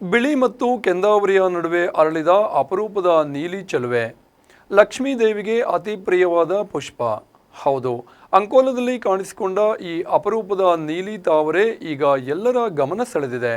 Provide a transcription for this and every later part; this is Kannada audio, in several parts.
ಬಿಳಿ ಮತ್ತು ಕೆಂದಾವರಿಯ ನಡುವೆ ಅರಳಿದ ಅಪರೂಪದ ನೀಲಿ ಚೆಲುವೆ. ಲಕ್ಷ್ಮೀ ದೇವಿಗೆ ಅತಿ ಪ್ರಿಯವಾದ ಪುಷ್ಪ. ಹೌದು, ಅಂಕೋಲದಲ್ಲಿ ಕಾಣಿಸಿಕೊಂಡ ಈ ಅಪರೂಪದ ನೀಲಿ ತಾವರೆ ಈಗ ಎಲ್ಲರ ಗಮನ ಸೆಳೆದಿದೆ.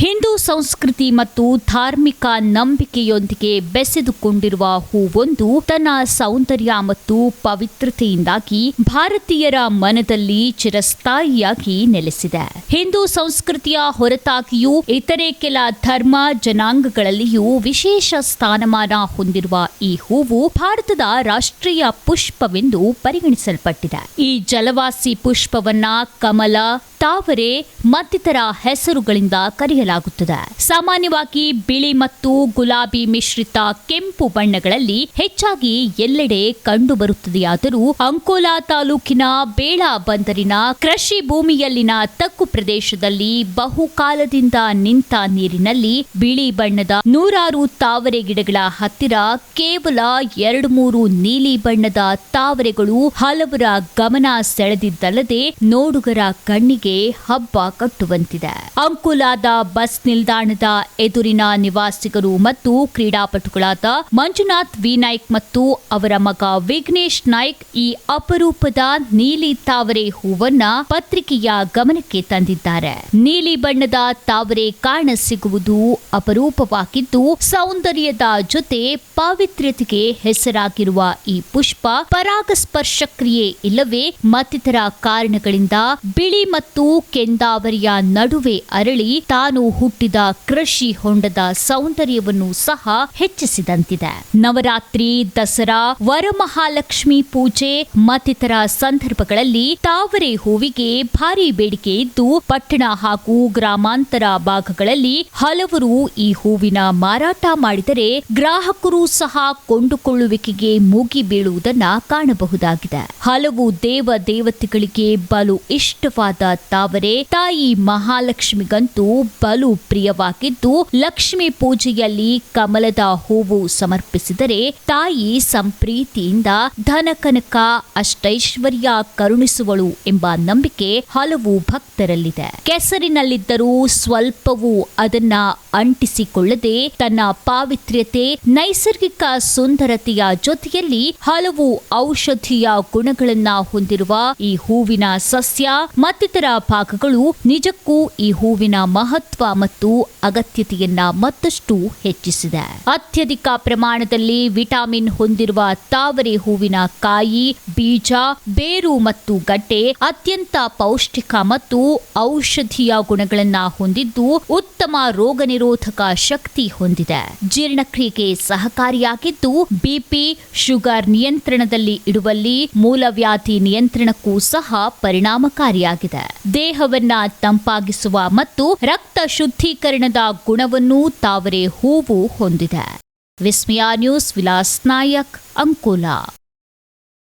ಹಿಂದೂ ಸಂಸ್ಕೃತಿ ಮತ್ತು ಧಾರ್ಮಿಕ ನಂಬಿಕೆಯೊಂದಿಗೆ ಬೆಸೆದುಕೊಂಡಿರುವ ಹೂವೊಂದು ತನ್ನ ಸೌಂದರ್ಯ ಮತ್ತು ಪವಿತ್ರತೆಯಿಂದಾಗಿ ಭಾರತೀಯರ ಮನದಲ್ಲಿ ಚಿರಸ್ಥಾಯಿಯಾಗಿ ನೆಲೆಸಿದೆ. ಹಿಂದೂ ಸಂಸ್ಕೃತಿಯ ಹೊರತಾಗಿಯೂ ಇತರೆ ಕೆಲ ಧರ್ಮ ಜನಾಂಗಗಳಲ್ಲಿಯೂ ವಿಶೇಷ ಸ್ಥಾನಮಾನ ಹೊಂದಿರುವ ಈ ಹೂವು ಭಾರತದ ರಾಷ್ಟ್ರೀಯ ಪುಷ್ಪವೆಂದು ಪರಿಗಣಿಸಲ್ಪಟ್ಟಿದೆ. ಈ ಜಲವಾಸಿ ಪುಷ್ಪವನ್ನ ಕಮಲ ತಾವರೆ ಮತ್ತಿತರ ಹೆಸರುಗಳಿಂದ ಕರೆಯಲಾಗುತ್ತದೆ. ಸಾಮಾನ್ಯವಾಗಿ ಬಿಳಿ ಮತ್ತು ಗುಲಾಬಿ ಮಿಶ್ರಿತ ಕೆಂಪು ಬಣ್ಣಗಳಲ್ಲಿ ಹೆಚ್ಚಾಗಿ ಎಲ್ಲೆಡೆ ಕಂಡುಬರುತ್ತದೆಯಾದರೂ ಅಂಕೋಲಾ ತಾಲೂಕಿನ ಬೇಳಾ ಬಂದರಿನ ಕೃಷಿ ಭೂಮಿಯಲ್ಲಿನ ತಗ್ಗು ಪ್ರದೇಶದಲ್ಲಿ ಬಹುಕಾಲದಿಂದ ನಿಂತ ನೀರಿನಲ್ಲಿ ಬಿಳಿ ಬಣ್ಣದ ನೂರಾರು ತಾವರೆ ಗಿಡಗಳ ಹತ್ತಿರ ಕೇವಲ ಎರಡು ಮೂರು ನೀಲಿ ಬಣ್ಣದ ತಾವರೆಗಳು ಹಲವರ ಗಮನ ಸೆಳೆದಿದ್ದಲ್ಲದೆ ನೋಡುಗರ ಕಣ್ಣಿಗೆ ಹಬ್ಬ ಕಟ್ಟುವಂತಿದೆ. ಅಂಕುಲಾದ ಬಸ್ ನಿಲ್ದಾಣದ ಎದುರಿನ ನಿವಾಸಿಗರು ಮತ್ತು ಕ್ರೀಡಾಪಟುಗಳಾದ ಮಂಜುನಾಥ್ ವಿ ನಾಯ್ಕ್ ಮತ್ತು ಅವರ ಮಗ ವಿಘ್ನೇಶ್ ನಾಯ್ಕ್ ಈ ಅಪರೂಪದ ನೀಲಿ ತಾವರೆ ಹೂವನ್ನ ಪತ್ರಿಕೆಯ ಗಮನಕ್ಕೆ ತಂದಿದ್ದಾರೆ. ನೀಲಿ ಬಣ್ಣದ ತಾವರೆ ಕಾಣ ಸಿಗುವುದು ಅಪರೂಪವಾಗಿದ್ದು, ಸೌಂದರ್ಯದ ಜೊತೆ ಪಾವಿತ್ರ್ಯತೆಗೆ ಹೆಸರಾಗಿರುವ ಈ ಪುಷ್ಪ ಪರಾಗಸ್ಪರ್ಶ ಕ್ರಿಯೆ ಇಲ್ಲವೇ ಮತ್ತಿತರ ಕಾರಣಗಳಿಂದ ಬಿಳಿ ಮತ್ತು ಕೆಂದಾವರಿಯ ನಡುವೆ ಅರಳಿ ತಾನು ಹುಟ್ಟಿದ ಕೃಷಿ ಹೊಂಡದ ಸೌಂದರ್ಯವನ್ನು ಸಹ ಹೆಚ್ಚಿಸಿದಂತಿದೆ. ನವರಾತ್ರಿ, ದಸರಾ, ವರಮಹಾಲಕ್ಷ್ಮಿ ಪೂಜೆ ಮತ್ತಿತರ ಸಂದರ್ಭಗಳಲ್ಲಿ ತಾವರೆ ಹೂವಿಗೆ ಭಾರಿ ಬೇಡಿಕೆ ಇದ್ದು, ಪಟ್ಟಣ ಹಾಗೂ ಗ್ರಾಮಾಂತರ ಭಾಗಗಳಲ್ಲಿ ಹಲವರು ಈ ಹೂವಿನ ಮಾರಾಟ ಮಾಡಿದರೆ ಗ್ರಾಹಕರು ಸಹ ಕೊಂಡುಕೊಳ್ಳುವಿಕೆಗೆ ಮೂಗಿ ಬೀಳುವುದನ್ನ ಕಾಣಬಹುದಾಗಿದೆ. ಹಲವು ದೇವ ದೇವತೆಗಳಿಗೆ ಬಲು ಇಷ್ಟವಾದ ತಾವರೆ, ತಾಯಿ ಮಹಾಲಕ್ಷ್ಮಿಗಂತೂ ಬಲು ಪ್ರಿಯವಾಗಿದ್ದು, ಲಕ್ಷ್ಮಿ ಪೂಜೆಯಲ್ಲಿ ಕಮಲದ ಹೂವು ಸಮರ್ಪಿಸಿದರೆ ತಾಯಿ ಸಂಪ್ರೀತಿಯಿಂದ ಧನಕನಕ ಅಷ್ಟೈಶ್ವರ್ಯ ಕರುಣಿಸುವಳು ಎಂಬ ನಂಬಿಕೆ ಹಲವು ಭಕ್ತರಲ್ಲಿದೆ. ಕೆಸರಿನಲ್ಲಿದ್ದರೂ ಸ್ವಲ್ಪವೂ ಅದನ್ನ ಅಂಟಿಸಿಕೊಳ್ಳದೆ ತನ್ನ ಪಾವಿತ್ರ್ಯತೆ, ನೈಸರ್ಗಿಕ ಸುಂದರತೆಯ ಜೊತೆಯಲ್ಲಿ ಹಲವು ಔಷಧೀಯ ಗುಣಗಳನ್ನ ಹೊಂದಿರುವ ಈ ಹೂವಿನ ಸಸ್ಯ ಮತ್ತಿತರ ಭಾಗಗಳು ನಿಜಕ್ಕೂ ಈ ಹೂವಿನ ಮಹತ್ವ ಮತ್ತು ಅಗತ್ಯತೆಯನ್ನ ಮತ್ತಷ್ಟು ಹೆಚ್ಚಿಸಿದೆ. ಅತ್ಯಧಿಕ ಪ್ರಮಾಣದಲ್ಲಿ ವಿಟಾಮಿನ್ ಹೊಂದಿರುವ ತಾವರೆ ಹೂವಿನ ಕಾಯಿ, ಬೀಜ, ಬೇರು ಮತ್ತು ಗಡ್ಡೆ ಅತ್ಯಂತ ಪೌಷ್ಟಿಕ ಮತ್ತು ಔಷಧೀಯ ಗುಣಗಳನ್ನ ಹೊಂದಿದ್ದು ಉತ್ತಮ ರೋಗ ನಿರೋಧಕ ಶಕ್ತಿ ಹೊಂದಿದೆ. ಜೀರ್ಣಕ್ರಿಯೆಗೆ ಸಹಕಾರಿಯಾಗಿದ್ದು ಬಿಪಿ ಶುಗರ್ ನಿಯಂತ್ರಣದಲ್ಲಿ ಇಡುವಲ್ಲಿ ಮೂಲವ್ಯಾಧಿ ನಿಯಂತ್ರಣಕ್ಕೂ ಸಹ ಪರಿಣಾಮಕಾರಿಯಾಗಿದೆ. ದೇಹವನ್ನ ತಂಪಾಗಿಸುವ ಮತ್ತು ರಕ್ತ ಶುದ್ಧೀಕರಣದ ಗುಣವನ್ನು ತಾವರೆ ಹೂವು ಹೊಂದಿದೆ. ವಿಸ್ಮಯ ನ್ಯೂಸ್ ವಿಲಾಸ್ ನಾಯಕ್ ಅಂಕೋಲಾ.